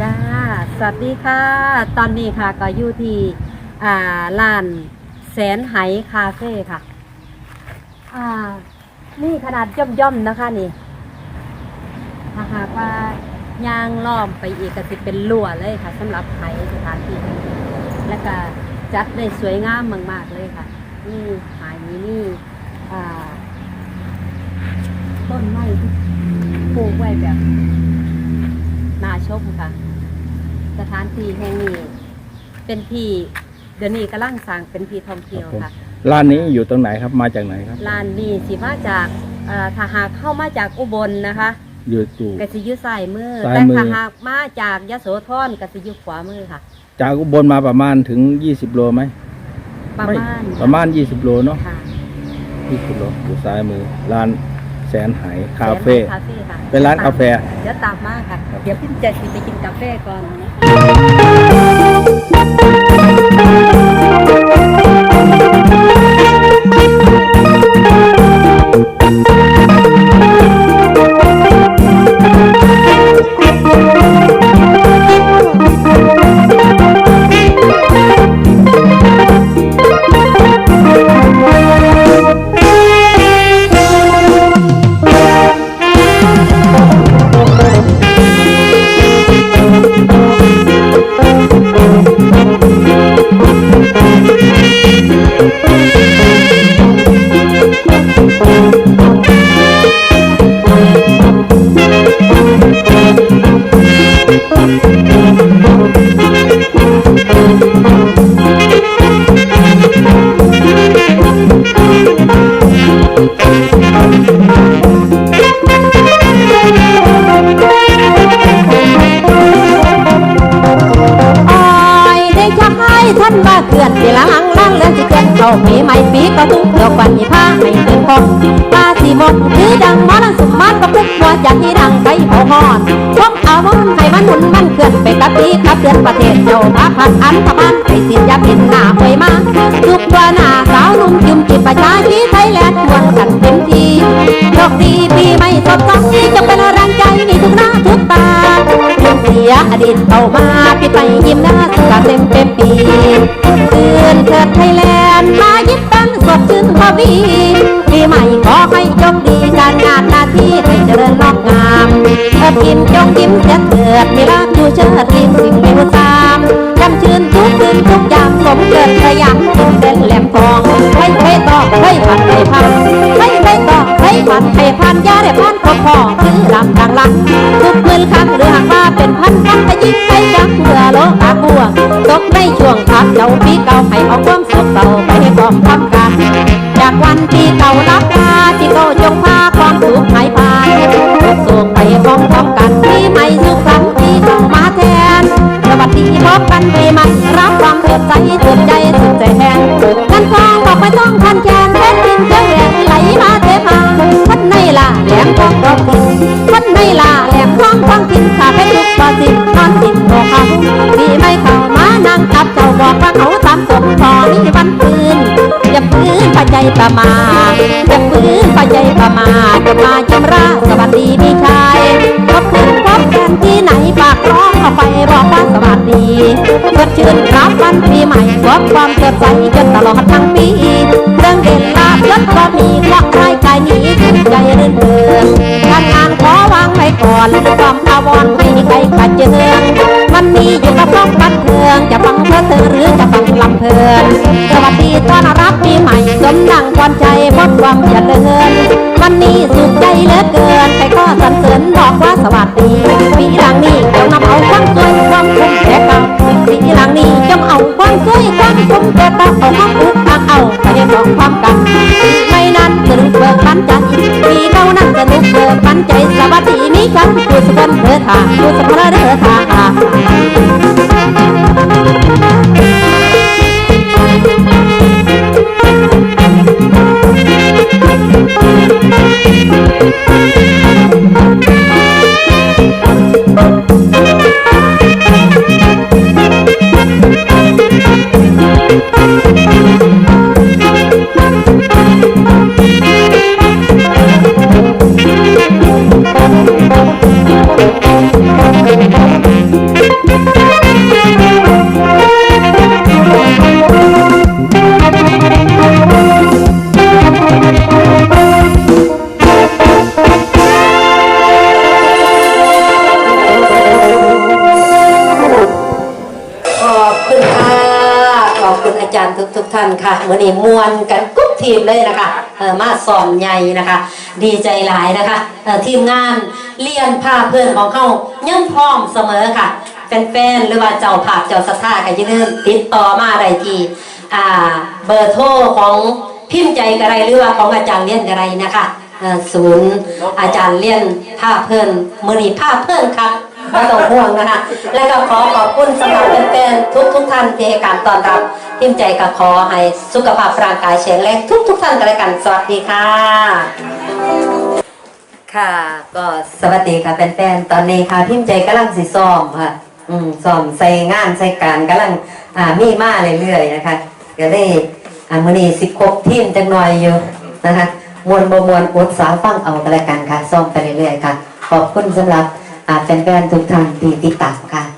จ้า สวัสดีค่ะ ตอนนี้ค่ะก็อยู่ที่อ่าร้านแสนไหคาเฟ่ค่ะ อ่า นี่ขนาดย่อมๆนะคะนี่ถ้าหากว่ายางล้อมไปอีกก็สิเป็นลั่วเลยค่ะสำหรับไหสถานที่ แล้วก็จัดได้สวยงามมาก ๆ เลยค่ะ นี่ไหนี่อ่า ต้นไม้ที่ปลูกไว้แบบน่าชมค่ะ สถานที่แห่งนี้ เป็นที่เดี๋ยวนี้กำลังสร้างเป็นที่ท่องเที่ยวค่ะ ร้านนี้อยู่ตรงไหนครับมาจากไหนครับ ลานนี้สิมาจากเอ่อถ้าหากเข้ามาจากอุบลนะคะอยู่อยู่ กสิอยุซ้ายมือซ้ายแต่มือ ถ้าหากมาจากยโสธรกสิอยุขวามือค่ะ จากอุบลมาประมาณถึง 20 โลไหมประไมาณประมาณ 20 โลเนาะค่ะ20 โลอยู่ซ้ายมือ ร้านแสนไหคาเฟ่คาเฟ่ค่ะเป็นร้านกาแฟ เดี๋ยวตามมาค่ะ เดี๋ยวพี่จะไปกินกาแฟก่อน Thank you. สีมนคือดังหมอลังสุกมันก็พุกหัวจากที่ดังไปเอาหอนพวกเอามันให้มันหมุนมันเคลื่อนไปกับปีกับเดือนประเทศเจ้าพาพันอันธมันไปสินยาพินหน้าหวยมาทุกว่าหน้าสาวนุ่มจุ่มจิบประชาชีไทยแลนด์มวนกันเต็มทีโชคดีปีไม่สดใสจะเป็นแรงใจมีทุกหน้าทุกตา สียอดีตเข้ามาปิดไปยิ้มหน้าสุขเต็มเต็มปีตื่นเถิดไทยแลนด์มายิ้มกันสดชื่นพวีปีใหม่ขอให้โชคดีการงานหน้าที่ให้เจริญงอกงามเอิบกินจงยิ้มเสียเถิดมีรักอยู่เชิดริมสิ่งไม่ว่าตามจำชื่นทุกคืนทุกยางสมเกิดสยามดินเด่นแหลมทองให้ให้ต่อให้ผ่านให้พันให้ให้ต่อให้ผ่านให้ผ่าได้ผ่านพอพอคือลำดังลังทุกมือครั้งหรือหากว่าเป็นพันครั้งไปยิ่งไปจังเมื่อโลกอาบัวตกในช่วงพักเจ้าปีเก่าให้เอาความสุขเก่าไปให้กอมทำกันจากวันที่เก่ารับ ปัจจัยประมาทอย่าปืนปัจจัยประมาจะมาจำราสวัสดีพี่ชายขอบคุณพบกันที่ไหนฝากร้องเข้าไปบอกว่าสวัสดีสดชื่นรับวันปีใหม่พบความสดใสจนตลอดทั้งปีเรื่องเด่นลาบยศก็มีเพราะใครกายนี้ถึงใจเรื่นเริงการงานขอวางไว้ก่อนความอาวรไม่มีใครขัดเจืองวันนี้อยู่กับน้องบันเทิงจะฟังเพลิดเพลินหรือจะฟังลำเพลินสวัสดีต้อนรับ ม่สมดังควันใจพบความเจริญวันนี้สุขใจเหลือเกินใครก็สรรเสริญบอกว่าสวัสดีปีหลังนี้จงนำเอาความสวยความคุ้มแก่เก่าปีหลังนี้จงเอาความสวยความคุ้มแก่เก่าเอาความอุกทางเอาไปให้สองความกันปีใหม่นั้นสนุกเบิกปันใจปีเก่านั้นสนุกเบิกปันใจสวัสดีมีฉันผู้สุพรรณเด้อท่าผู้สุพรรณเด้อท่าอา วันนี้มวนกันกุ๊บทีมเลยนะคะเออมาสอนใหญ่นะคะ ดีใจหลายนะคะเออทีมงานเลียนผ้าเพื่อนของเขายังพร้อมเสมอค่ะแฟนๆหรือว่าเจ้าภาพเจ้าสถาก็อยังเริ่มติดต่อมาได้ที่อ่าเบอร์โทรของพิมพ์ใจกระไรหรือว่าของอาจารย์เลียนกระไรนะคะศูนย์อาจารย์เลียนผ้าเพื่อนมือนีผ้าเพื่อนครับ ไม่ต้องห่วงนะคะและก็ขอขอบคุณสำหรับแฟนๆทุกทุกๆท่านที่ให้การต้อนรับทีมใจก็ขอให้สุขภาพร่างกายแข็งแรงทุกทุกๆท่านกันเลยกันสวัสดีค่ะ ค่ะก็สวัสดีค่ะแฟนๆตอนนี้ค่ะพิมใจกำลังสิซ้อมค่ะ อืมซ้อมใส่งานใส่การกำลังอ่ามีมาเรื่อยๆนะคะก็เลยอ่ามื้อนี้สิครบทีมจังหน่อยอยู่นะคะมวนบ่มวนอดสาวฟังเอากันแล้วกันค่ะซ้อมไปเรื่อยๆค่ะ ขอบคุณสำหรับ อ่าแฟนๆทุกท่านที่ติดตามค่ะ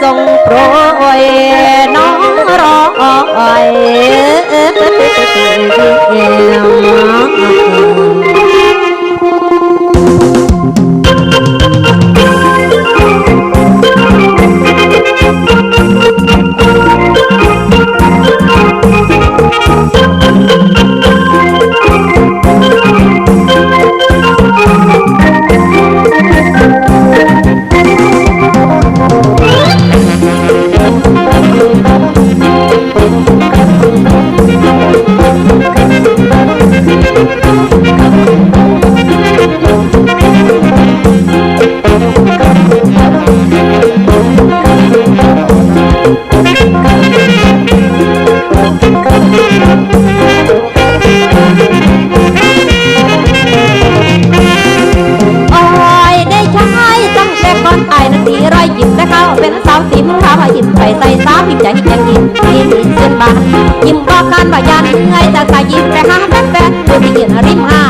ส่งโปรยน้องรอย สาวสีมันขาวยิ้มใส่ใส่สาวยิ้มใจยิ้มยังยิ้มยิ้มยิ้มเส้นบานยิ้มบอกการว่ายันเหนื่อยจากสายิ้มไปหาแฟนแฟนดูที่ยืนริมหา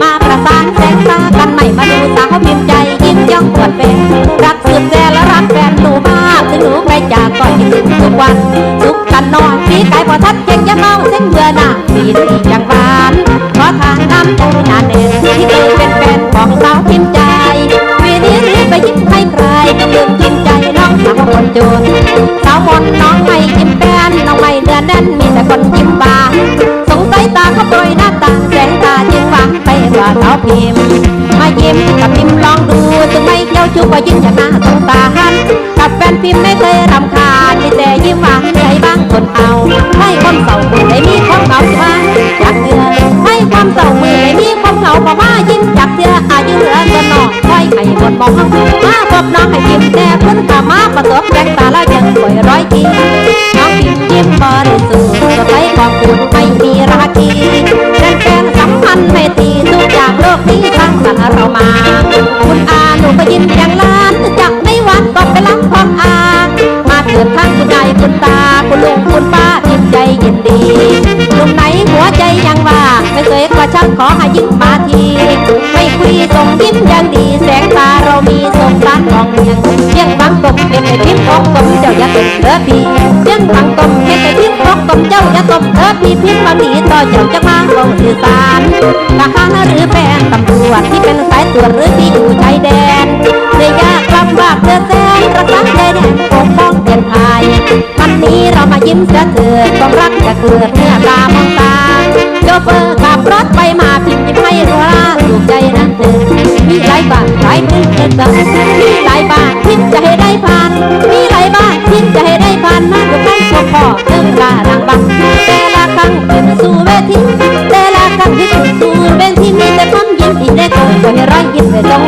มาประสานแสงตากันใหม่มาดูสาวยิ้มใจยิ้มย่องปวดเป็นรักสุดแสนและรักแฟนหนูมากถึงหนูไปจากก็คิดถึงทุกวันสุขกันนอนปีกายพอทัดเก่งจะเมาเส้นเบื่อหน้าปีนี้จังหวา ไม่เจ้ายิ้มอย่างน่าสงสารกับแฟนพิมพ์ไม่เคยรำคาญมีแต่ยิ้มหวานใจบ้างคนเอา ให้คนเศร้ามือได้มีความเหงาสิว่าอยากเตือนให้ความเศร้ามือได้มีความเหงาพอมายิ้มจากเสื้ออายุเหลือเกินนองคอยให้บนมองมาพบน้องให้ยิ้มแต่เพิ่นกามาประสบแรงตาแล้วยังป่วยร้อยทีน้องยิ้มยิ้มบริสุทธิ์สดใสของคุณไม่มีราคีแฟนแฟนสัมพันธ์ไม่ตีทุกอย่างโลกนี้ทั้งสรรเรามาคุณ ขอให้ยิ้มมาที ไม่คุยส่งยิ้มอย่างดีแสงตาเรามีสงสารของเพียงเพียงบางตมเป็นไอ้พิมพ์ของตมเจ้าอย่าตมเธอพี่เพียงบางตมเป็นไอ้พิมพ์ของตมเจ้าอย่าตมเธอพี่พิมพ์มาดีต่อเจ้าจะมาเราสื่อสารทหารหรือแฟนตำรวจที่เป็นสายตรวจหรือที่อยู่ชายแดนเสียยากลำบากเดือดแสนรักษาใจแดนปกป้องเตือนภัยวันนี้เรามายิ้มเสียเถิดความรักจะเกิดเมื่อตามองตา เฟอร์ขับรถไปมาพลิกยิ้มให้รัวราถูกใจนั้นเธอมีหลายบ้านหลายมืงเงินตังมีหลายบ้านคิดจะให้ได้ผ่านมีหลายบ้านคิดจะให้ได้ผ่านนั่นก็ต้องพอพอเติมกาลังบ้านแต่ละครั้งขึ้นสู่เวทีแต่ละครั้งที่ขึ้สู่เวทีมีแต่ความยิ้มอีกได้ตัวก็ให้รอยยิ้มไปตรง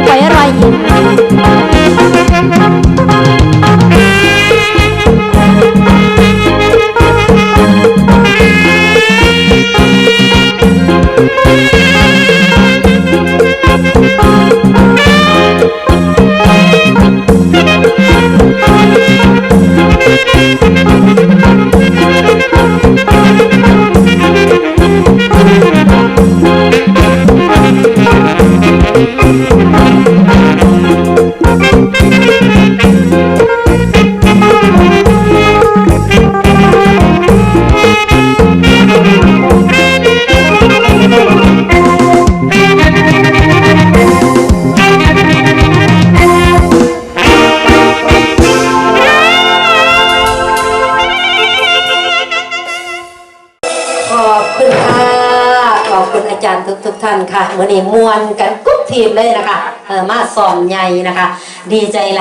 มือนี้มวนกันกุ๊บทีมเลยนะคะเออมาสอนใหญ่นะคะ ดีใจหลาย